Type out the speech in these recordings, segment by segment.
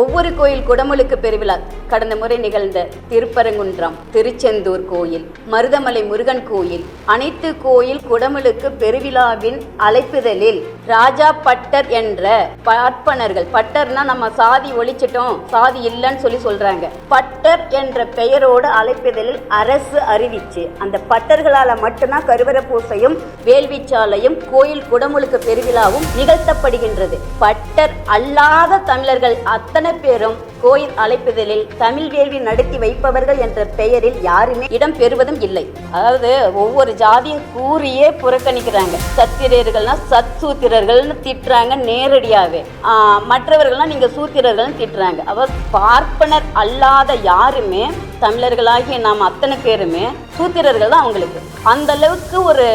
ஒவ்வொரு கோயில் குடமுழுக்கு பெருவிழா. கடந்த முறை நிகழ்ந்த திருப்பரங்குன்றம் திருச்செந்தூர் கோயில் மருதமலை முருகன் கோயில் அனைத்து கோயில் குடமுழுக்கு பெருவிழாவின் அழைப்புதலில் ராஜா பட்டர் என்ற பார்ப்பனர்கள் பட்டர்னா நம்ம சாதி ஒழிச்சிட்டோம் சாதி இல்லைன்னு சொல்லி சொல்றாங்க. பட்டர் என்ற பெயரோடு அழைப்புதலில் அரசு அறிவிச்சு அந்த பட்டர்களால் மட்டும்தான் கருவற பூசையும் வேள்விச்சாலையும் கோயில் குடமுழுக்கு பெருவிழாவும் நிகழ்த்தப்படுகின்றது. பட்டர் அல்லாத தமிழர்கள் அத்தனை பேரும் கோயில் அழைப்புதலில் தமிழ் வேள்வி நடத்தி வைப்பவர்கள் என்ற பெயரில் யாருமே இடம் பெறுவதும் இல்லை. அதாவது ஒவ்வொரு ஜாதியும் கூறியே புறக்கணிக்கிறாங்க. சத்திரியர்கள்னா சத் சூத்திரர்கள்னு திட்டுறாங்க நேரடியாகவே மற்றவர்கள்லாம் நீங்க சூத்திரர்கள்னு திட்டுறாங்க. அவர் பார்ப்பனர் அல்லாத யாருமே தமிழர்களாகிய நாம் அத்தனை பேருமே சூத்திரர்கள் தான் அவங்களுக்கு. அந்த அளவுக்கு ஒரு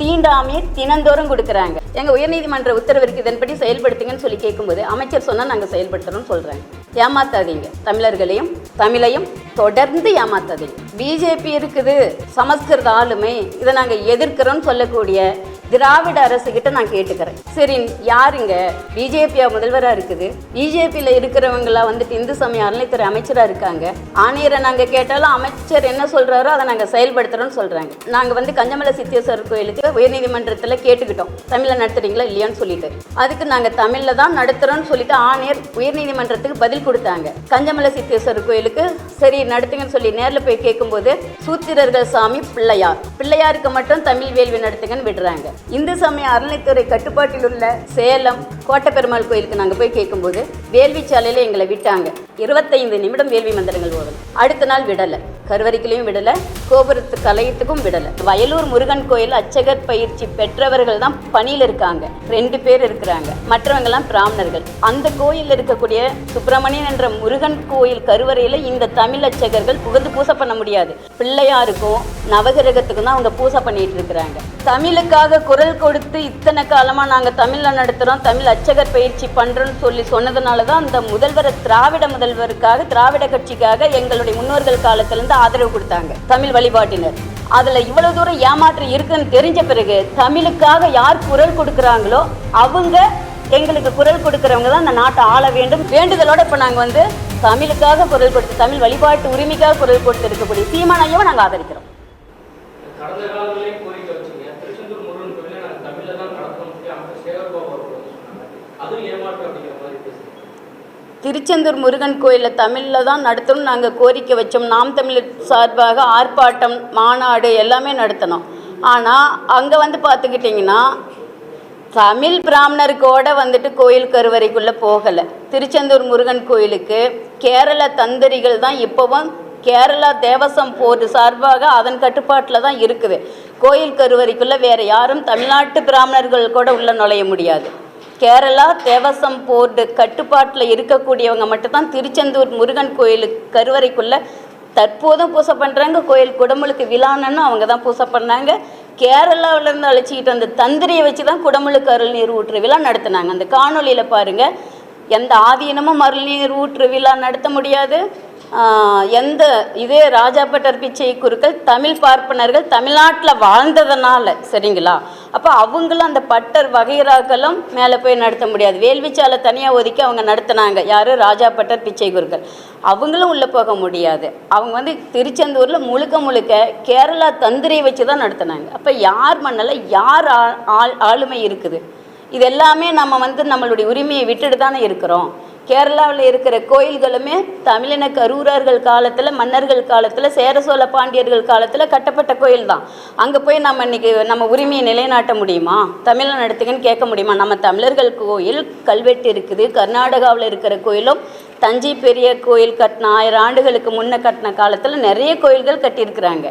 தீண்டாமை தினந்தோறும் கொடுக்குறாங்க. எங்கள் உயர்நீதிமன்ற உத்தரவிற்கு இதன்படி செயல்படுத்துங்கன்னு சொல்லி கேட்கும்போது அமைச்சர் சொன்னால் நாங்கள் செயல்படுத்துகிறோம்னு சொல்கிறாங்க ஏமாத்தாதீங்க. தமிழர்களையும் தமிழையும் தொடர்ந்து ஏமாத்தாதீங்க. பிஜேபி இருக்குது சமஸ்கிருத ஆளுமை இதை நாங்கள் எதிர்க்கிறோம்னு சொல்லக்கூடிய திராவிட அரசு கிட்ட நான் கேட்டுக்கிறேன். சரி யாருங்க? பிஜேபியா முதல்வராக இருக்குது? பிஜேபியில் இருக்கிறவங்களா வந்துட்டு இந்து சமய அறநிலைத்துறை அமைச்சராக இருக்காங்க. ஆணையரை நாங்கள் கேட்டாலும் அமைச்சர் என்ன சொல்கிறாரோ அதை நாங்கள் செயல்படுத்துகிறோம்னு சொல்கிறாங்க நாங்கள் வந்து கஞ்சமலை சித்தேஸ்வரர் கோயிலுக்கு உயர்நீதிமன்றத்தில் கேட்டுக்கிட்டோம். தமிழில் நடத்துறீங்களா இல்லையான்னு சொல்லிட்டு. அதுக்கு நாங்கள் தமிழில் தான் நடத்துகிறோம்னு சொல்லிட்டு ஆணையர் உயர்நீதிமன்றத்துக்கு பதில் கொடுத்தாங்க. கஞ்சமலை சித்தேஸ்வரர் கோயிலுக்கு சரி நடத்துங்கன்னு சொல்லி நேரில் போய் கேட்கும்போது சூத்திரர்கள் சாமி பிள்ளையார். பிள்ளையாருக்கு மட்டும் தமிழ் வேள்வி நடத்துங்கன்னு விடுறாங்க. இந்து சமய அறநிலைத்துறை கட்டுப்பாட்டில் உள்ள சேலம் கோட்டப்பெருமாள் கோயிலுக்கு நாங்கள் போய் கேட்கும்போது வேள்வி சாலையில் எங்களை விட்டாங்க. இருபத்தைந்து நிமிடம் வேள்வி மந்திரங்கள் ஓடும் அடுத்த நாள் விடலை. கருவறைக்குலையும் விடலை. கோபுரத்து கலையத்துக்கும் விடலை. வயலூர் முருகன் கோயில் அச்சகர் பயிற்சி பெற்றவர்கள் தான் பணியில் இருக்காங்க. ரெண்டு பேர் இருக்கிறாங்க. மற்றவங்கெல்லாம் பிராமணர்கள். அந்த கோயிலில் இருக்கக்கூடிய சுப்பிரமணியன் என்ற முருகன் கோயில் கருவறையில் இந்த தமிழ் அச்சகர்கள் புகுந்து பூசை பண்ண முடியாது. பிள்ளையாருக்கும் நவகிரகத்துக்கும் தான் அவங்க பூசை பண்ணிட்டு இருக்கிறாங்க. தமிழுக்காக குரல் கொடுத்து இத்தனை காலமாக நாங்கள் தமிழில் நடத்துகிறோம் தமிழ் அச்சகர் பயிற்சி பண்ணுறோன்னு சொல்லி சொன்னதுனால தான் அந்த முதல்வர் திராவிட முதல்வருக்காக திராவிட கட்சிக்காக எங்களுடைய முன்னோர்கள் காலத்திலேருந்து ஆதரவு கொடுத்தாங்க தமிழ் வழிபாட்டினர். அதில் இவ்வளோ தூரம் ஏமாற்று இருக்குன்னு தெரிஞ்ச பிறகு தமிழுக்காக யார் குரல் கொடுக்குறாங்களோ அவங்க எங்களுக்கு குரல் கொடுக்குறவங்க தான் அந்த நாட்டை ஆள வேண்டும். வேண்டுதலோடு இப்போ நாங்கள் வந்து தமிழுக்காக குரல் கொடுத்து தமிழ் வழிபாட்டு உரிமைக்காக குரல் கொடுத்து இருக்கக்கூடிய சீமானையும் நாங்கள் ஆதரிக்கிறோம் கடந்த காலங்களையும் கோரிக்கை வச்சீங்க திருச்செந்தூர் முருகன் கோயிலை நாங்கள் தமிழில் தான் நடத்தணும் சொல்லி அமைச்சர் சேகர்பாபு அவர்கள் வந்து சொன்னாங்க அதுவும் ஏமாற்றம் அப்படிங்கிற மாதிரி பேசுறீங்க திருச்செந்தூர் முருகன் கோயிலில் தமிழில் தான் நடத்தணும் நாங்கள் கோரிக்கை வச்சோம். நாம் தமிழர் சார்பாக ஆர்ப்பாட்டம் மாநாடு எல்லாமே நடத்தினோம் ஆனால் அங்கே வந்து பார்த்துக்கிட்டிங்கன்னா தமிழ் பிராமணருக்கோட வந்துட்டு கோயில் கருவறைக்குள்ளே போகலை. திருச்செந்தூர் முருகன் கோயிலுக்கு கேரள தந்திரிகள் தான் இப்போவும் கேரளா தேவசம் போர்டு சார்பாக அதன் கட்டுப்பாட்டில் தான் இருக்குது. கோயில் கருவறைக்குள்ளே வேறு யாரும் தமிழ்நாட்டு பிராமணர்கள் கூட உள்ளே நுழைய முடியாது. கேரளா தேவசம் போர்டு கட்டுப்பாட்டில் இருக்கக்கூடியவங்க மட்டும்தான் திருச்செந்தூர் முருகன் கோயிலுக்கு கருவறைக்குள்ளே தற்போதும் பூசை பண்ணுறாங்க கோயில் குடமுழுக்கு விழான்னு அவங்க தான் பூசை பண்ணாங்க. கேரளாவிலேருந்து அழைச்சிக்கிட்டு வந்த தந்திரியை வச்சு தான் குடமுழுக்கு அருள் நீர் ஊற்று விழா நடத்தினாங்க. அந்த காணொலியில் பாருங்கள் எந்த ஆதீனமும் அருள் நீர் ஊற்று விழா நடத்த முடியாது. எந்த இதே ராஜாப்பட்டர் பிச்சை குருக்கள் தமிழ் பார்ப்பனர்கள் தமிழ்நாட்டில் வாழ்ந்ததுனால சரிங்களா? அப்போ அவங்களும் அந்த பட்டர் வகைராக்களும் மேலே போய் நடத்த முடியாது. வேள்விச்சாலை தனியாக ஒதுக்கி அவங்க நடத்துனாங்க. யார்? ராஜாப்பட்டர் பிச்சை குருக்கள். அவங்களும் உள்ளே போக முடியாது. அவங்க வந்து திருச்செந்தூரில் முழுக்க முழுக்க கேரளா தந்திரியை வச்சு தான் நடத்துனாங்க. அப்போ யார் மண்ணில் யார் ஆ- ஆள் ஆளுமை இருக்குது? இது எல்லாமே நம்ம வந்து நம்மளுடைய உரிமையை விட்டுட்டு தானே இருக்கிறோம். கேரளாவில் இருக்கிற கோயில்களுமே தமிழின கரூரர்கள் காலத்தில் மன்னர்கள் காலத்தில் சேர சோழ பாண்டியர்கள் காலத்தில் கட்டப்பட்ட கோயில் தான் அங்கே போய் நம்ம இன்னைக்கு நம்ம உரிமையை நிலைநாட்ட முடியுமா? தமிழை நடத்துங்கன்னு கேட்க முடியுமா? நம்ம தமிழர்கள் கோயில் கல்வெட்டு இருக்குது. கர்நாடகாவில் இருக்கிற கோயிலும் தஞ்சை பெரிய கோயில் கட்டின ஆயிரம் ஆண்டுகளுக்கு முன்னே கட்டின காலத்தில் நிறைய கோயில்கள் கட்டியிருக்கிறாங்க.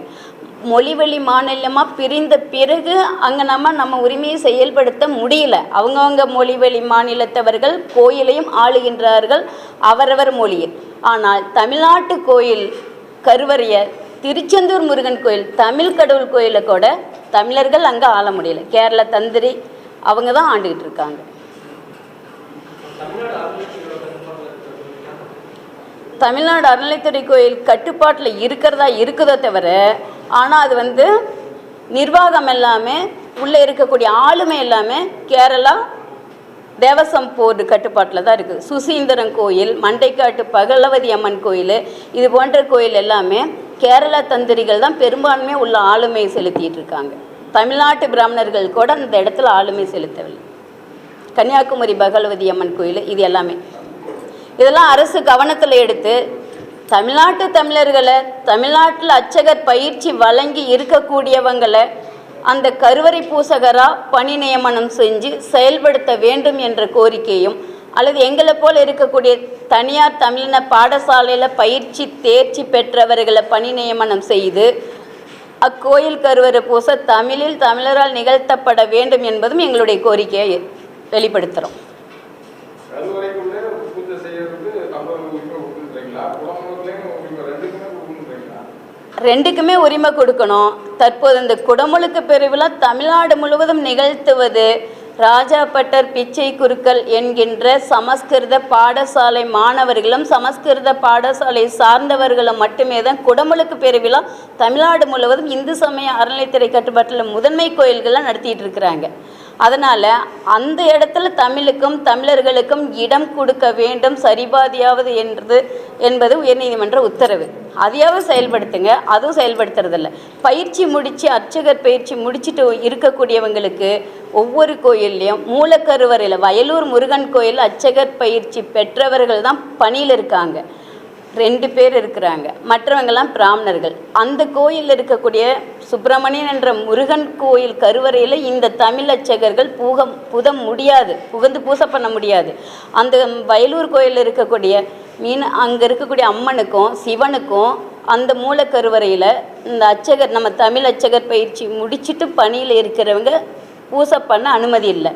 மொழிவழி மாநிலமாக பிரிந்த பிறகு அங்கே நம்ம நம்ம உரிமையை செயல்படுத்த முடியல. அவங்கவுங்க மொழிவழி மாநிலத்தவர்கள் கோயிலையும் ஆளுகின்றார்கள் அவரவர் மொழியில் ஆனால் தமிழ்நாட்டு கோயில் கருவறைய திருச்செந்தூர் முருகன் கோயில் தமிழ் கடவுள் கோயிலை கூட தமிழர்கள் அங்கே ஆள முடியல. கேரள தந்திரி அவங்க தான் ஆண்டுகிட்டு இருக்காங்க. தமிழ்நாடு தமிழ்நாடு அறநிலைத்துறை கோயில் கட்டுப்பாட்டில் இருக்கிறதா இருக்குதோ தவிர ஆனால் அது வந்து நிர்வாகம் எல்லாமே உள்ளே இருக்கக்கூடிய ஆளுமை எல்லாமே கேரளா தேவசம் போர்டு கட்டுப்பாட்டில் தான் இருக்குது சுசீந்திரன் கோயில் மண்டைக்காட்டு பகலவதி அம்மன் கோயில் இது போன்ற கோயில் எல்லாமே கேரள தந்திரிகள் தான் பெரும்பான்மையாக உள்ள ஆளுமை செலுத்திட்டு இருக்காங்க. தமிழ்நாட்டு பிராமணர்கள் கூட அந்த இடத்துல ஆளுமை செலுத்தவில்லை. கன்னியாகுமரி பகலவதி அம்மன் கோயில் இது எல்லாமே. இதெல்லாம் அரசு கவனத்தில் எடுத்து தமிழ்நாட்டு தமிழர்களை தமிழ்நாட்டில் அச்சகர் பயிற்சி வழங்கி இருக்கக்கூடியவங்களை அந்த கருவறை பூசகராக பணி நியமனம் செஞ்சு செயல்படுத்த வேண்டும் என்ற கோரிக்கையும் அல்லது எங்களை போல் இருக்கக்கூடிய தனியார் தமிழின பாடசாலையில் பயிற்சி தேர்ச்சி பெற்றவர்களை பணி நியமனம் செய்து அக்கோயில் கருவறை பூச தமிழில் தமிழரால் நிகழ்த்தப்பட வேண்டும் என்பதும் எங்களுடைய கோரிக்கையை வெளிப்படுத்துகிறோம் கருவறைக்குள்ளே பூஜை செய்யறதுக்கு தமிழர் உரிமை கொடுக்குறீங்களா குடமுழுக்குலேயும் உரிமை ரெண்டுக்குமே கொடுக்குறீங்களா ரெண்டுக்குமே உரிமை கொடுக்கணும். தற்போது இந்த குடமுழுக்கு பெருவிழா தமிழ்நாடு முழுவதும் நிகழ்த்துவது ராஜாப்பட்டர் பிச்சை குருக்கள் என்கின்ற சமஸ்கிருத பாடசாலை மாணவர்களும் சமஸ்கிருத பாடசாலை சார்ந்தவர்களும் மட்டுமே தான் குடமுழுக்கு பெருவிழா தமிழ்நாடு முழுவதும் இந்து சமய அறநிலைத்துறை கட்டுப்பாட்டில் முதன்மை கோயில்களை நடத்திட்டு இருக்கிறாங்க. அதனால் அந்த இடத்துல தமிழுக்கும் தமிழர்களுக்கும் இடம் கொடுக்க வேண்டும் சரிபாதியாவது என்றது என்பது உயர்நீதிமன்ற உத்தரவு. அதையாவது செயல்படுத்துங்க அதுவும் செயல்படுத்துறதில்ல. பயிற்சி முடித்து அர்ச்சகர் பயிற்சி முடிச்சுட்டு இருக்கக்கூடியவங்களுக்கு ஒவ்வொரு கோயில்லையும் மூலக்கருவறையில் வயலூர் முருகன் கோயில் அர்ச்சகர் பயிற்சி பெற்றவர்கள் தான் பணியில் இருக்காங்க. ரெண்டு பேர் இருக்கிறாங்க. மற்றவங்கெல்லாம் பிராமணர்கள். அந்த கோயிலில் இருக்கக்கூடிய சுப்பிரமணியன் என்ற முருகன் கோயில் கருவறையில் இந்த தமிழ் அச்சகர்கள் புக புத முடியாது. புகுந்து பூசை பண்ண முடியாது. அந்த வயலூர் கோயிலில் இருக்கக்கூடிய மீன் அங்கே இருக்கக்கூடிய அம்மனுக்கும் சிவனுக்கும் அந்த மூலக்கருவறையில் இந்த அச்சகர் நம்ம தமிழ் அச்சகர் பயிற்சி முடிச்சுட்டு பணியில் இருக்கிறவங்க பூசை பண்ண அனுமதி இல்லை.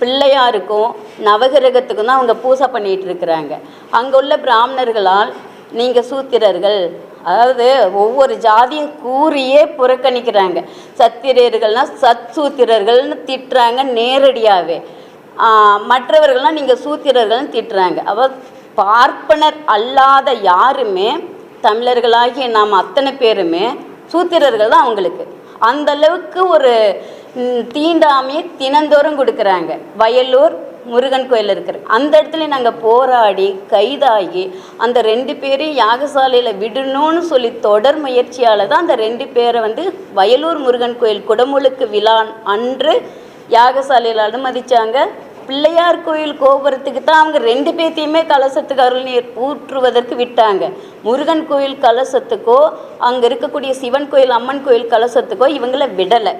பிள்ளையாருக்கும் நவகிரகத்துக்கும் தான் அவங்க பூசை பண்ணிகிட்டு இருக்கிறாங்க. அங்கே உள்ள பிராமணர்களால் நீங்கள் சூத்திரர்கள். அதாவது ஒவ்வொரு ஜாதியும் கூறியே புறக்கணிக்கிறாங்க. சத்திரியர்கள்னால் சத் சூத்திரர்கள்னு திட்டுறாங்க நேரடியாகவே மற்றவர்கள்லாம் நீங்கள் சூத்திரர்கள்னு திட்டுறாங்க. அவ பார்ப்பனர் அல்லாத யாருமே தமிழர்களாகிய நாம் அத்தனை பேருமே சூத்திரர்கள் தான் அவங்களுக்கு. அந்த அளவுக்கு ஒரு தீண்டாமையை தினந்தோறும் கொடுக்குறாங்க. வயலூர் முருகன் கோயில் இருக்கிற அந்த இடத்துல நாங்கள் போராடி கைதாகி அந்த ரெண்டு பேரையும் யாகசாலையில் விடணும்னு சொல்லி தொடர் முயற்சியால் தான் அந்த ரெண்டு பேரை வந்து வயலூர் முருகன் கோயில் குடமுழுக்கு விழா அன்று யாகசாலையில் அனுமதித்தாங்க பிள்ளையார் கோயில் கோபுரத்துக்கு தான் அவங்க ரெண்டு பேர்த்தையுமே கலசத்துக்கு அருள் நீர் ஊற்றுவதற்கு விட்டாங்க. முருகன் கோயில் கலசத்துக்கோ அங்கே இருக்கக்கூடிய சிவன் கோயில் அம்மன் கோயில் கலசத்துக்கோ இவங்களை விடலை.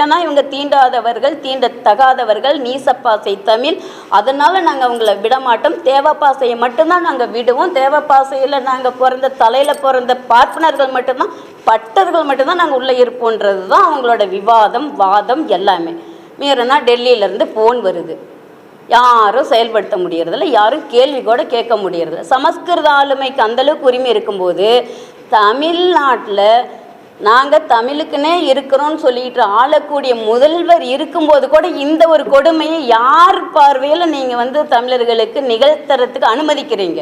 ஏன்னா இவங்க தீண்டாதவர்கள் தீண்டத்தகாதவர்கள் நீசப்பாசை தமிழ். அதனால் நாங்கள் அவங்கள விட மாட்டோம் தேவப்பாசையை மட்டும்தான் நாங்கள் விடுவோம். தேவப்பாசையில் நாங்கள் பிறந்த தலையில் பிறந்த பார்ப்பனர்கள் மட்டும்தான் பட்டர்கள் மட்டும்தான் நாங்கள் உள்ளே இருப்போன்றது தான் அவங்களோட விவாதம் வாதம் எல்லாமே. மீறினா டெல்லியிலேருந்து ஃபோன் வருது. யாரும் செயல்படுத்த முடியறதில்ல. யாரும் கேள்வி கூட கேட்க முடியறதில்ல. சமஸ்கிருத ஆளுமைக்கு அந்தளவுக்கு உரிமை இருக்கும்போது தமிழ்நாட்டில் நாங்கள் தமிழுக்குன்னே இருக்கிறோம்னு சொல்லிட்டு ஆளக்கூடிய முதல்வர் இருக்கும்போது கூட இந்த ஒரு கொடுமையை யார் பார்வையில் நீங்கள் வந்து தமிழர்களுக்கு நிகழ்த்துறதுக்கு அனுமதிக்கிறீங்க?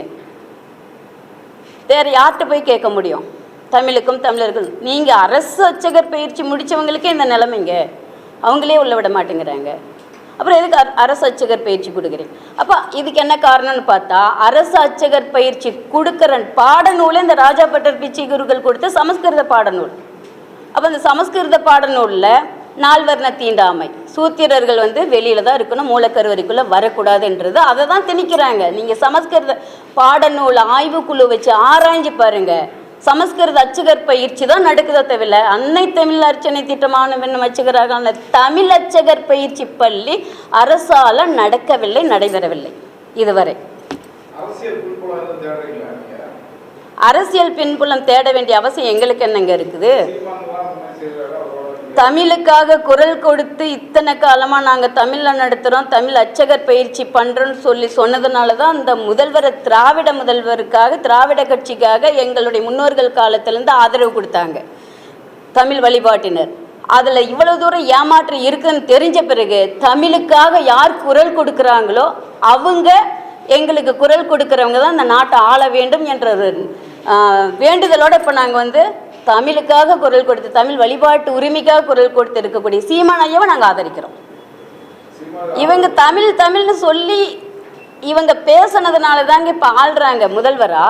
வேறு யார்கிட்ட போய் கேட்க முடியும்? தமிழுக்கும் தமிழர்கள் நீங்கள் அரசு அச்சகர் பயிற்சி முடித்தவங்களுக்கே இந்த நிலைமைங்க. அவங்களே உள்ள விட மாட்டேங்கிறாங்க. அப்புறம் எதுக்கு அரசு அச்சகர் பயிற்சி கொடுக்குறீங்க? அப்போ இதுக்கு என்ன காரணம்னு பார்த்தா அரசு அச்சகர் பயிற்சி கொடுக்குற பாடநூலே இந்த ராஜாப்பட்டர் பிச்சை குருக்கள் கொடுத்த சமஸ்கிருத பாடநூல். அப்போ இந்த சமஸ்கிருத பாடநூலில் நால்வர்ண தீண்டாமை. சூத்திரர்கள் வந்து வெளியில தான் இருக்கணும் மூலக்கருவறைக்குள்ளே வரக்கூடாதுன்றது. அதை தான் திணிக்கிறாங்க. நீங்கள் சமஸ்கிருத பாடநூல் ஆய்வுக்குழு வச்சு ஆராய்ஞ்சு பாருங்க. சமஸ்கிருத அச்சுகர் பயிற்சி தான் நடக்குதோ தவிர அன்னை தமிழ் அர்ச்சனை திட்டமான வெண்ணும் அர்ச்சகராக தமிழ் அச்சகர் பயிற்சி பள்ளி அரசால நடக்கவில்லை நடைபெறவில்லை. இதுவரை. அரசியல் பின்புலம் தேட வேண்டிய அவசியம் எங்களுக்கு என்னங்க இருக்குது? தமிழுக்காக குரல் கொடுத்து இத்தனை காலமாக நாங்கள் தமிழில் நடத்துகிறோம் தமிழ் அச்சகர் பயிற்சி பண்ணுறோன்னு சொல்லி சொன்னதுனால தான் அந்த முதல்வரை திராவிட முதல்வருக்காக திராவிட கட்சிக்காக எங்களுடைய முன்னோர்கள் காலத்திலேருந்து ஆதரவு கொடுத்தாங்க. தமிழ் வழிபாட்டினர். அதில் இவ்வளோ தூரம் ஏமாற்றம் இருக்குன்னு தெரிஞ்ச பிறகு தமிழுக்காக யார் குரல் கொடுக்குறாங்களோ அவங்க எங்களுக்கு குரல் கொடுக்குறவங்க தான் இந்த நாட்டை ஆள வேண்டும் என்ற வேண்டுதலோடு இப்போ நாங்கள் வந்து தமிழுக்காக குரல் கொடுத்து தமிழ் வழிபாட்டு உரிமைக்காக குரல் கொடுத்து இருக்கக்கூடிய சீமானையவை நாங்கள் ஆதரிக்கிறோம். இவங்க தமிழ் தமிழ்னு சொல்லி இவங்க பேசுனதுனால தாங்க இப்போ ஆள்றாங்க முதல்வரா?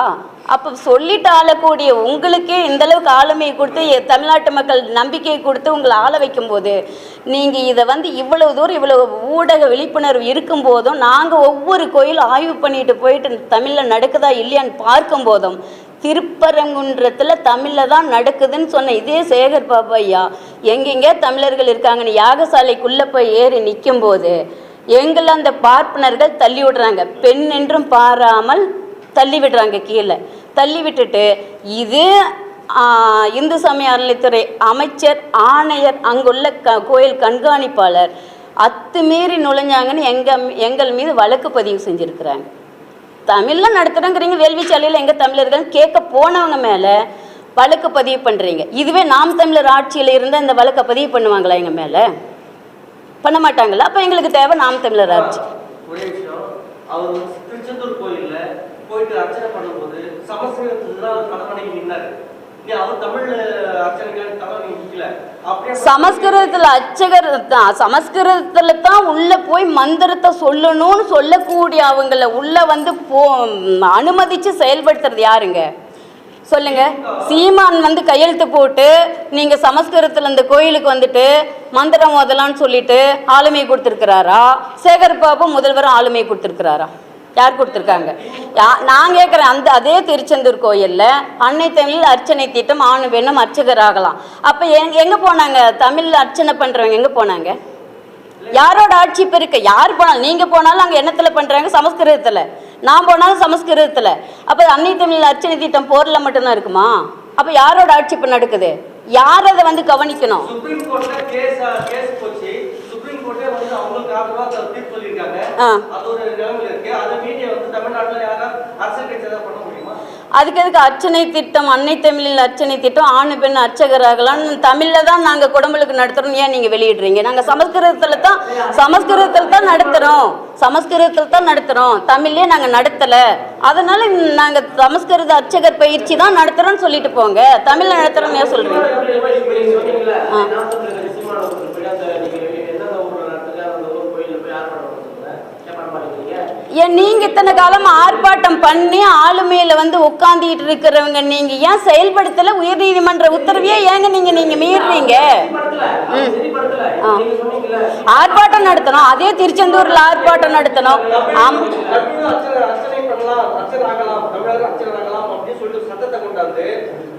அப்போ சொல்லிட்டு ஆளக்கூடிய உங்களுக்கே இந்த அளவுக்கு ஆளுமையை கொடுத்து தமிழ்நாட்டு மக்கள் நம்பிக்கையை கொடுத்து உங்களை ஆள வைக்கும்போது நீங்கள் இதை வந்து இவ்வளவு தூரம் இவ்வளவு ஊடக விழிப்புணர்வு இருக்கும் போதும் நாங்கள் ஒவ்வொரு கோயில் ஆய்வு பண்ணிட்டு போயிட்டு தமிழில் நடக்குதா இல்லையான்னு பார்க்கும்போதும் திருப்பரங்குன்றத்தில் தமிழில் தான் நடக்குதுன்னு சொன்ன இதே சேகர் பாபு ஐயா எங்கெங்கே தமிழர்கள் இருக்காங்கன்னு யாகசாலைக்குள்ளே போய் ஏறி நிற்கும்போது எங்களை அந்த பார்ப்பனர்கள் தள்ளி விடுறாங்க. பெண் என்றும் பாராமல் தள்ளி விடுறாங்க கீழே. தள்ளி விட்டுட்டு இது இந்து சமய அறநிலைத்துறை அமைச்சர் ஆணையர் அங்குள்ள க கோயில் கண்காணிப்பாளர் அத்துமீறி நுழைஞ்சாங்கன்னு எங்கள் எங்கள் மீது வழக்கு பதிவு செஞ்சுருக்கிறாங்க. தமிழில் நடத்துகிறோங்கிறீங்க வேள்விச்சாலையில் எங்கள் தமிழர்கள் கேட்க போனவங்க மேலே வழக்கு பதிவு பண்ணுறீங்க இதுவே நாம் தமிழர் ஆட்சியில் இருந்தால் இந்த வழக்கை பதிவு பண்ணுவாங்களா எங்கள் மேலே? பண்ண மாட்டாங்களா? அப்போ எங்களுக்கு தேவை நாம் தமிழர் ஆட்சி ஒரே விஷயம் அவர் வந்து திருச்செந்தூர் கோயில்ல போயிட்டு அர்ச்சனை பண்ணும்போது சமஸ்கிருதத்துல தான் அவர் தலைவணங்கி சமஸ்கிருதத்தில் அர்ச்சகர் தான் சமஸ்கிருதத்தில் தான் உள்ளே போய் மந்திரத்தை சொல்லணும்னு சொல்லக்கூடிய அவங்கள உள்ளே வந்து போ அனுமதித்து செயல்படுத்துறது யாருங்க? சொல்லுங்க. சீமான் வந்து கையெழுத்து போட்டு நீங்க சமஸ்கிருதத்தில் இந்த கோயிலுக்கு வந்துட்டு மந்திரம் ஓதலாம்னு சொல்லிட்டு ஆளுமை கொடுத்துருக்கிறாரா? சேகர் பாபு முதல்வரும் ஆளுமை கொடுத்துருக்கிறாரா? யார் கொடுத்துருக்காங்க? யா நான் கேட்குறேன் அந்த அதே திருச்செந்தூர் கோயிலில் அன்னை தமிழில் அர்ச்சனை திட்டம் ஆணு வேணும் அர்ச்சகர் ஆகலாம் அப்போ எங் எங்கே போனாங்க? தமிழில் அர்ச்சனை பண்ணுறவங்க எங்கே போனாங்க? யாரோட ஆட்சி இப்போ இருக்கு? யார் போனாலும் நீங்கள் போனாலும் அங்கே என்னத்தில் பண்ணுறாங்க சமஸ்கிருதத்தில். நான் போனாலும் சமஸ்கிருதத்தில். அப்போ அன்னை தமிழ் அர்ச்சனை திட்டம் போரில் மட்டும்தான் இருக்குமா? அப்போ யாரோட ஆட்சி இப்போ நடக்குது? யார் அதை வந்து கவனிக்கணும்? கோர்ட்டே வந்து அவங்களுக்கு ஆதரவா அந்த தீர்ப்பு சொல்லியிருக்காங்க. ஆ. அது ஒரு நிலைமையில இருக்கு. அதை மீறி வந்து தமிழ்நாட்டுல யாராவது அரசியல் கட்சி ஏதாவது பண்ண முடியுமா? அதுக்கு எதுக்கு அர்ச்சனை திட்டம் அன்னை தமிழில் அர்ச்சனை திட்டம் ஆணு பெண் அர்ச்சகராகலாம்னு தமிழில் தான் நாங்கள் குடம்புலுக்கு நடத்துகிறோம் ஏன் நீங்கள் வெளியிடுறீங்க? நாங்கள் சமஸ்கிருதத்தில் தான் சமஸ்கிருதத்தில் தான் நடத்துகிறோம் சமஸ்கிருதத்தில் தான் நடத்துகிறோம் தமிழ்லேயே நாங்கள் நடத்தலை. அதனால நாங்கள் சமஸ்கிருத அர்ச்சகர் பயிற்சி தான் நடத்துகிறோம்னு சொல்லிட்டு போங்க. தமிழில் நடத்துகிறோம் ஏன் சொல்கிறீங்க ஆ. ஏன் நீங்க இத்தனை காலம் ஆர்ப்பாட்டம் பண்ணி ஆளுமையில வந்து உட்கார்ந்துட்டு இருக்கிறவங்க நீங்க ஏன் செயல்படுத்தல? உயர்நீதிமன்ற உத்தரவையே ஏங்க நீங்க நீங்க மீறுறீங்க ஆர்ப்பாட்டம் நடத்தணும். அதே திருச்செந்தூர்ல ஆர்ப்பாட்டம் நடத்தணும். ஆம்.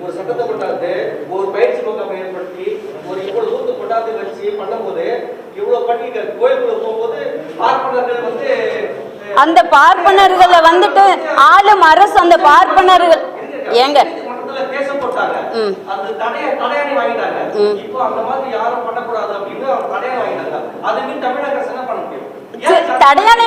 ஒரு சட்டத்தை கொண்டாந்து ஒரு பயிற்சி ஏற்படுத்தி ஒரு இவ்வளவு ஊத்து கொண்டாந்து வச்சு பண்ணும்போது இவ்வளவு பண்ணி கோயிலுக்குள்ள போகும்போது பார்ப்பனர்கள் வந்து அந்த பார்ப்பனர்களை வந்துட்டு ஆளும் அரசு அந்த பார்ப்பனர்கள். ஏங்க? நீதிமன்றத்துல ம். வாங்கிட்டாங்க ம். இப்ப உயர் நீதிமன்றம் சரி,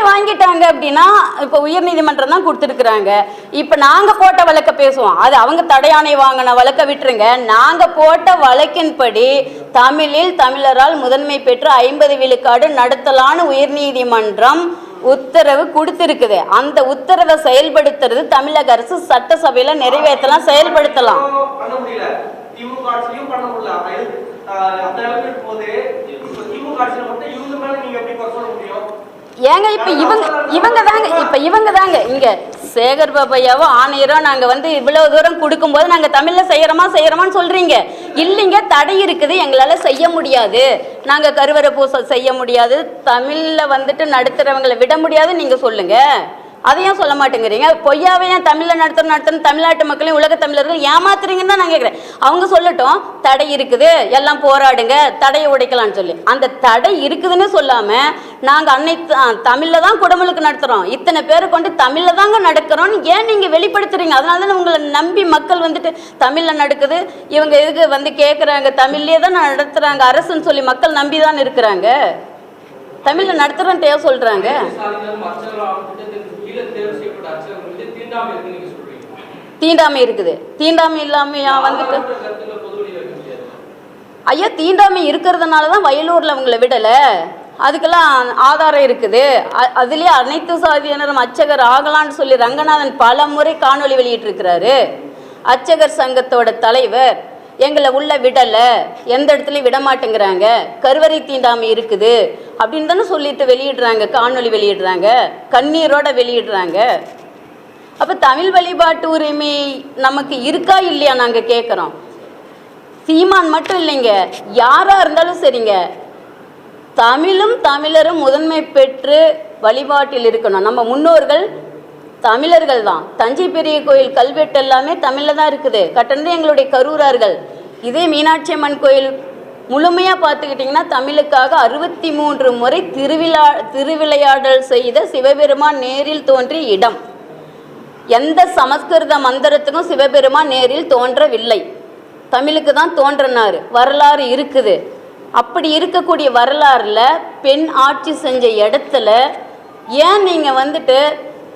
வாங்கிட்டாங்க அப்படின்னா இப்போ உயர்நீதிமன்றம் தான் கொடுத்துருக்குறாங்க. இப்போ நாங்கள் போட்ட வழக்க பேசுவோம். அது அவங்க தடையானை வாங்கின வழக்கை விட்டுருங்க. நாங்கள் போட்ட வழக்கின்படி தமிழில் தமிழரால் முதன்மை பெற்று ஐம்பது விழுக்காடு நடத்தலான்னு உயர்நீதிமன்றம் உத்தரவு கொடுத்துருக்குது. அந்த உத்தரவை செயல்படுத்துறது தமிழக அரசு சட்டசபையில நிறைவேற்றலாம் செயல்படுத்தலாம். திமுக ஏங்க இப்போ இவங்க இவங்க தாங்க இப்போ இவங்க தாங்க. இங்கே சேகர் பாபையாவோ ஆணையரோ நாங்கள் வந்து இவ்வளோ தூரம் கொடுக்கும்போது நாங்கள் தமிழில் செய்கிறோமா செய்கிறோமான்னு சொல்கிறீங்க இல்லைங்க தடை இருக்குது. எங்களால் செய்ய முடியாது. நாங்கள் கருவறை பூசை செய்ய முடியாது. தமிழில் வந்துட்டு நடத்துகிறவங்களை விட முடியாது நீங்கள் சொல்லுங்கள் அதையும் சொல்ல மாட்டேங்கிறீங்க. பொய்யாவே ஏன் தமிழில் நடத்தணும் நடத்தணும் தமிழ்நாட்டு மக்களையும் உலக தமிழர்கள் ஏமாத்துறீங்கன்னு தான் நான் கேட்குறேன் அவங்க சொல்லட்டும் தடை இருக்குது எல்லாம் போராடுங்க தடையை உடைக்கலாம்னு சொல்லி. அந்த தடை இருக்குதுன்னு சொல்லாமல் நாங்கள் அன்னை தமிழில் தான் குடமுழுக்கு நடத்துகிறோம் இத்தனை பேரை கொண்டு தமிழில் தாங்க நடக்கிறோம்னு ஏன் நீங்கள் வெளிப்படுத்துறீங்க? அதனால தானே உங்களை நம்பி மக்கள் வந்துட்டு தமிழில் நடக்குது. இவங்க எதுக்கு வந்து கேட்குறாங்க தமிழ்லேயே தான் நடத்துகிறாங்க அரசுன்னு சொல்லி மக்கள் நம்பி தான் இருக்கிறாங்க. தமிழில் நடத்துகிறோன்ட்டு சொல்கிறாங்க தீண்டாமை இருக்குது. தீண்டாமை இல்லாமையா வந்துட்டு ஐயா தீண்டாமை இருக்கிறதுனால தான் வயலூரில் அவங்கள விடலை. அதுக்கெல்லாம் ஆதாரம் இருக்குது. அதுலயே அனைத்து சாதியினரும் அர்ச்சகர் ஆகலான்னு சொல்லி ரங்கநாதன் பல முறை காணொளி வெளியிட்டிருக்கிறாரு. அர்ச்சகர் சங்கத்தோட தலைவர் எங்களை உள்ள விடலை. எந்த இடத்துலையும் விட மாட்டேங்கிறாங்க கருவறை தீண்டாமை இருக்குது. அப்படின்னு தானே சொல்லிட்டு வெளியிடுறாங்க காணொலி வெளியிடுறாங்க கண்ணீரோட வெளியிடுறாங்க. அப்போ தமிழ் வழிபாட்டு உரிமை நமக்கு இருக்கா இல்லையா நாங்கள் கேட்குறோம் சீமான் மட்டும் இல்லைங்க. யாராக இருந்தாலும் சரிங்க. தமிழும் தமிழரும் முதன்மை பெற்று வழிபாட்டில் இருக்கணும். நம்ம முன்னோர்கள் தமிழர்கள் தான் தஞ்சை பெரிய கோயில் கல்வெட்டு எல்லாமே தமிழில் தான் இருக்குது. கட்டணத்தை எங்களுடைய கரூரார்கள். இதே மீனாட்சி அம்மன் கோயில் முழுமையாக பார்த்துக்கிட்டிங்கன்னா தமிழுக்காக அறுபத்தி மூன்று முறை திருவிழா திருவிளையாடல் செய்த சிவபெருமான் நேரில் தோன்றிய இடம். எந்த சமஸ்கிருத மந்திரத்துக்கும் சிவபெருமான் நேரில் தோன்றவில்லை. தமிழுக்கு தான் தோன்றினார். வரலாறு இருக்குது. அப்படி இருக்கக்கூடிய வரலாறில் பெண் ஆட்சி செஞ்ச இடத்துல ஏன் நீங்கள் வந்துட்டு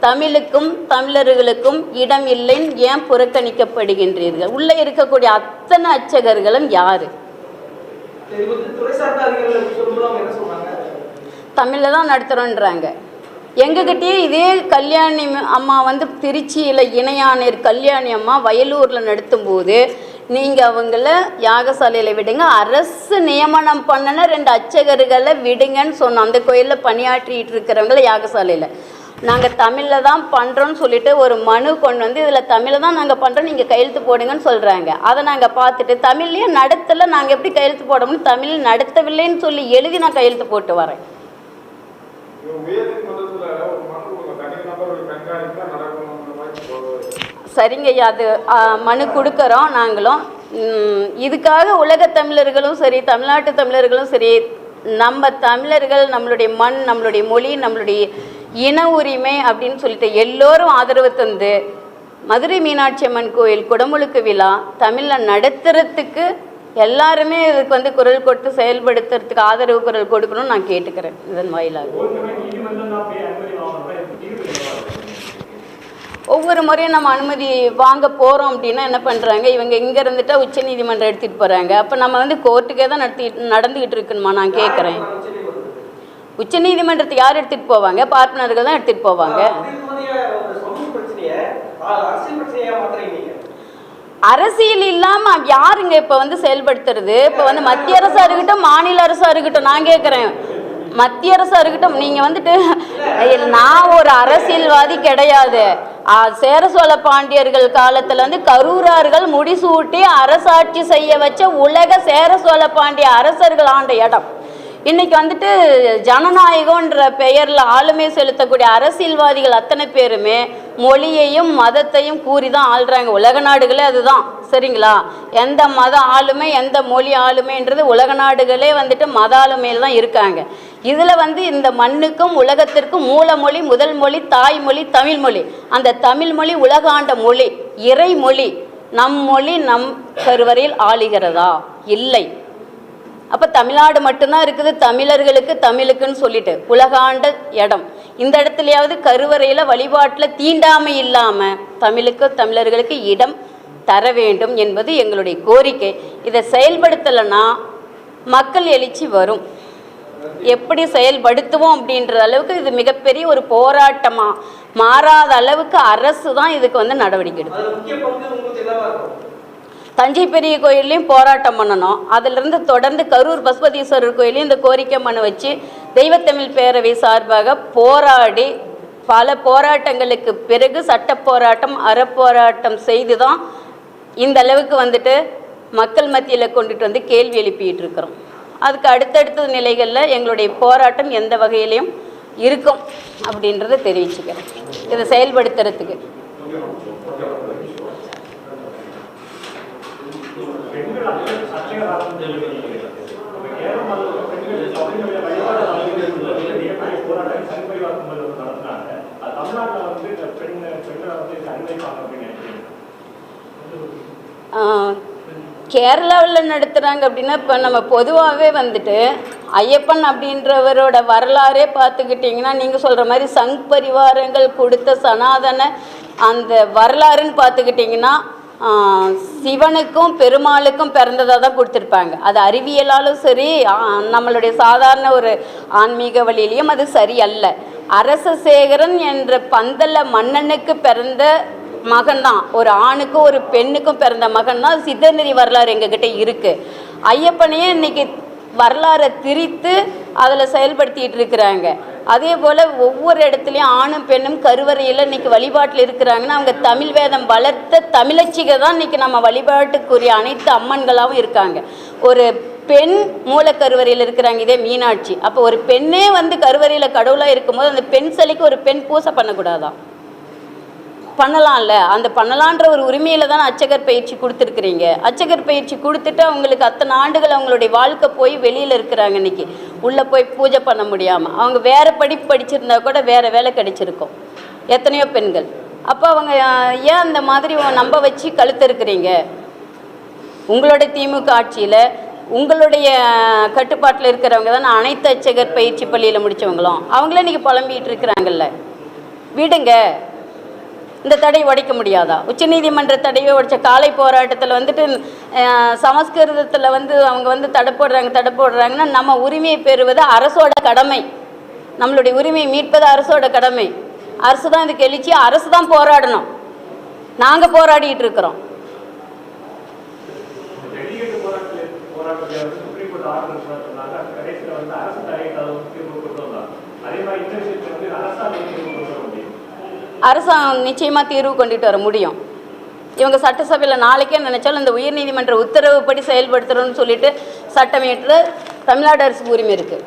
தமிழுக்கும் தமிழர்களுக்கும் இடம் இல்லைன்னு ஏன் புறக்கணிக்கப்படுகின்றீர்கள்? உள்ளே இருக்கக்கூடிய அத்தனை அச்சகர்களும் யார்? தமிழில் தான் நடத்துகிறோன்றாங்க எங்ககிட்டயே இதே கல்யாணி அம்மா வந்து திருச்சியில் இணையானேர் கல்யாணி அம்மா வயலூரில் நடத்தும்போது நீங்கள் அவங்கள யாகசாலையில் விடுங்க அரசு நியமனம் பண்ணின ரெண்டு அர்ச்சகர்களை விடுங்கன்னு சொன்னோம் அந்த கோயிலில் பணியாற்றிட்டு இருக்கிறவங்கள யாகசாலையில். நாங்கள் தமிழில் தான் பண்ணுறோன்னு சொல்லிட்டு ஒரு மனு கொண்டு வந்து இதில் தமிழில் தான் நாங்கள் பண்ணுறோம் நீங்கள் கையெழுத்து போடுங்கன்னு சொல்கிறாங்க அதை நாங்கள் பார்த்துட்டு தமிழ்லேயே நடத்தலை நாங்கள் எப்படி கையெழுத்து போட முடியும் தமிழ் நடத்தவில்லைன்னு சொல்லி எழுதி நான் கையெழுத்து போட்டு வரேன். சரிங்க ஐயா அது மனு கொடுக்குறோம் நாங்களும். இதுக்காக உலக தமிழர்களும் சரி தமிழ்நாட்டு தமிழர்களும் சரி நம்ம தமிழர்கள் நம்மளுடைய மண் நம்மளுடைய மொழி நம்மளுடைய இன உரிமை அப்படின்னு சொல்லிட்டு எல்லோரும் ஆதரவு தந்து மதுரை மீனாட்சி அம்மன் கோயில் குடமுழுக்கு விழா தமிழில் நடத்துறதுக்கு எல்லாருமே இதுக்கு வந்து குரல் கொடுத்து செயல்படுத்துறதுக்கு ஆதரவு குரல் கொடுக்கணும்னு நான் கேட்டுக்கிறேன் இதன் வாயிலாக. ஒவ்வொரு முறையும் நம்ம அனுமதி வாங்க போகிறோம் அப்படின்னா என்ன பண்ணுறாங்க இவங்க இங்கே இருந்துட்டா உச்சநீதிமன்றம் எடுத்துகிட்டு போகிறாங்க அப்போ நம்ம வந்து கோர்ட்டுக்கே தான் நடத்தி நடந்துக்கிட்டு இருக்குமா நான் கேட்குறேன் உச்சநீதிமன்றத்தை யார் எடுத்துகிட்டு போவாங்க? பார்ப்பனர்கள் தான் எடுத்துகிட்டு போவாங்க. அரசியல் நீங்க இல்லாமல் யாருங்க இப்போ வந்து செயல்படுத்துறது? இப்போ வந்து மத்திய அரசாக இருக்கட்டும் மாநில அரசாக இருக்கட்டும் நான் கேட்குறேன் மத்திய அரசாக இருக்கட்டும் நீங்கள் வந்துட்டு நான் ஒரு அரசியல்வாதி கிடையாது. சேர சோழ பாண்டியர்கள் காலத்தில் வந்து கரூரார்கள் முடிசூட்டி அரசாட்சி செய்ய வச்ச உலக சேர சோழ பாண்டிய அரசர்கள் ஆண்ட இடம். இன்னைக்கு வந்துட்டு ஜனநாயகம்ன்ற பெயரில் ஆளுமை செலுத்தக்கூடிய அரசியல்வாதிகள் அத்தனை பேருமே மொழியையும் மதத்தையும் கூறி தான் ஆள்றாங்க. உலக நாடுகளே அதுதான். சரிங்களா? எந்த மத ஆளுமை எந்த மொழி ஆளுமைன்றது உலக நாடுகளே வந்துட்டு மத ஆளுமையில் தான் இருக்காங்க. இதில் வந்து இந்த மண்ணுக்கும் உலகத்திற்கும் மூலமொழி முதல் மொழி தாய்மொழி தமிழ்மொழி அந்த தமிழ்மொழி உலகாண்ட மொழி இறைமொழி நம் மொழி நம் கருவறையில் ஆளுகிறதா? இல்லை. அப்போ தமிழ்நாடு மட்டும்தான் இருக்குது தமிழர்களுக்கு தமிழுக்குன்னு சொல்லிட்டு உலகாண்ட இடம். இந்த இடத்துலையாவது கருவறையில் வழிபாட்டில் தீண்டாமை இல்லாமல் தமிழுக்கு தமிழர்களுக்கு இடம் தர வேண்டும் என்பது எங்களுடைய கோரிக்கை. இதை செயல்படுத்தலைன்னா மக்கள் எழுச்சி வரும். எப்படி செயல்படுத்துவோம் அப்படின்ற அளவுக்கு இது மிகப்பெரிய ஒரு போராட்டமாக மாறாத அளவுக்கு அரசு தான் இதுக்கு வந்து நடவடிக்கை எடுக்கும். தஞ்சை பெரிய கோயில்லையும் போராட்டம் பண்ணணும். அதிலிருந்து தொடர்ந்து கரூர் பசுபதீஸ்வரர் கோயிலையும் இந்த கோரிக்கை மனு வச்சு தெய்வத்தமிழ் பேரவை சார்பாக போராடி பல போராட்டங்களுக்கு பிறகு சட்ட போராட்டம் அறப்போராட்டம் செய்து தான் இந்த அளவுக்கு வந்துட்டு மக்கள் மத்தியில் கொண்டுட்டு வந்து கேள்வி எழுப்பிட்டு இருக்கிறோம். அதுக்கு அடுத்தடுத்த நிலைகளில் எங்களுடைய போராட்டம் எந்த வகையிலையும் இருக்கும் அப்படின்றத தெரிவிச்சுக்கிறேன். இதை செயல்படுத்துறதுக்கு பெண்கள் அச்ச- அச்சகராக தெரிவிக்கிறது. இப்ப கேரள மாநிலத்துல பெண்கள் சபரிமலை வழிபாடு ஆலயங்கள் மிகப்பெரிய போராட்டம் சனிப்பரிவார் கும்பல் வந்து நடத்துனாங்க. அது தமிழ்நாட்டுல வந்து இந்த பெண் பெண்களை வந்து இது அனுமதிப்பாங்க அப்படின்னு நினைக்கிறீங்க கேரளாவில் நடத்துகிறாங்க அப்படின்னா இப்போ நம்ம பொதுவாகவே வந்துட்டு ஐயப்பன் அப்படின்றவரோட வரலாறே பார்த்துக்கிட்டிங்கன்னா நீங்கள் சொல்கிற மாதிரி சங் பரிவாரங்கள் கொடுத்த சனாதன அந்த வரலாறுன்னு பார்த்துக்கிட்டிங்கன்னா சிவனுக்கும் பெருமாளுக்கும் பிறந்ததாக தான் கொடுத்துருப்பாங்க. அது அறிவியலாலும் சரி நம்மளுடைய சாதாரண ஒரு ஆன்மீக வழியிலையும் அது சரியல்ல. அரசசேகரன் என்ற பந்தல மன்னனுக்கு பிறந்த மகன் தான். ஒரு ஆணுக்கும் ஒரு பெண்ணுக்கும் பிறந்த மகன் தான். சித்தநெறி வரலாறு எங்ககிட்ட இருக்கு. ஐயப்பனையே இன்னைக்கு வரலாறை திரித்து அதில் செயல்படுத்திட்டு இருக்கிறாங்க. அதே போல் ஒவ்வொரு இடத்துலையும் ஆணும் பெண்ணும் கருவறையில் இன்னைக்கு வழிபாட்டில் இருக்கிறாங்கன்னா அவங்க தமிழ் வேதம் வளர்த்த தமிழச்சிக தான் இன்றைக்கி நம்ம வழிபாட்டுக்குரிய அனைத்து அம்மன்களாகவும் இருக்காங்க. ஒரு பெண் மூலக்கருவறையில் இருக்கிறாங்க இதே மீனாட்சி. அப்போ ஒரு பெண்ணே வந்து கருவறையில் கடவுளாக இருக்கும்போது அந்த பெண் சிலைக்கு ஒரு பெண் பூசை பண்ணக்கூடாதான். பண்ணலாம்ல? அந்த பண்ணலான்ற ஒரு உரிமையில தான் அச்சகர் பயிற்சி கொடுத்துருக்குறீங்க. அச்சகர் பயிற்சி கொடுத்துட்டு அவங்களுக்கு அத்தனை ஆண்டுகள் அவங்களுடைய வாழ்க்கை போய் வெளியில் இருக்கிறாங்க இன்னைக்கு. உள்ளே போய் பூஜை பண்ண முடியாமல் அவங்க வேறு படிப்பு படிச்சிருந்தா கூட வேறு வேலை கிடைச்சிருக்கும். எத்தனையோ பெண்கள். அப்போ அவங்க ஏன் அந்த மாதிரி நம்ப வச்சு கழுத்திருக்கிறீங்க உங்களுடைய திமுக ஆட்சியில் உங்களுடைய கட்டுப்பாட்டில் இருக்கிறவங்க தான் அனைத்து அச்சகர் பயிற்சி பள்ளியில் முடித்தவங்களும் அவங்களே இன்றைக்கி புலம்பிகிட்டு இருக்கிறாங்கல்ல. விடுங்க. இந்த தடை உடைக்க முடியாதா? உச்சநீதிமன்ற தடையை உடைச்ச காலை போராட்டத்தில் வந்துட்டு சமஸ்கிருதத்தில் வந்து அவங்க வந்து தடை போடுறாங்க தடை போடுறாங்கன்னா நம்ம உரிமையை பெறுவது அரசோட கடமை. நம்மளுடைய உரிமையை மீட்பது அரசோட கடமை. அரசு தான் இதுக்கு எழுச்சி அரசு தான் போராடணும். நாங்கள் போராடிட்டு இருக்கிறோம். போராட்டத்தில் போராட்டத்தில் சுப்ரீம் கோர்ட் ஆர்டர் சொன்னாங்க அது கடைசியில் வந்து அரசு தலையிட்டாத ஒரு தீர்வு கொண்டு வந்தாங்க அதே மாதிரி இந்த விஷயத்தில் வந்து அரசாங்கம் தீர்வு கொண்டு வர முடியும் அரசாங்கம் நிச்சயமாக தீர்வு கொண்டுட்டு வர முடியும். இவங்க சட்டசபையில் நாளைக்கே நினைச்சாலும் இந்த உயர்நீதிமன்ற உத்தரவுப்படி செயல்படுத்துகிறோன்னு சொல்லிட்டு சட்டம் தமிழ்நாடு அரசுக்கு உரிமை இருக்குது